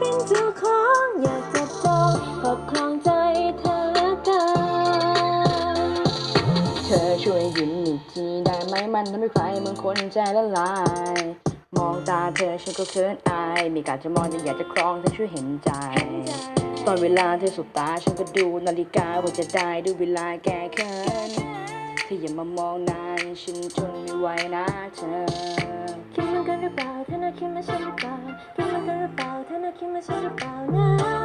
ป็นเจ้าของอยากจะจองครอบครองใจเธอเหลือเกินเธอช่วยยิ้มอีกทีได้ไหมมันทำให้ใครบางคนใจละลาย มองตาเธอฉันก็เขินอายไมีกาจะมองแต่อยากจะครองเธอช่วยเห็นใจ ตอนเวลาเธอสบตาฉันก็ดูนาฬิกาว่าจะได้ดูเวลาแก้เขินเธออย่ามามองนานฉันทนไม่ไหวนะเธอ down.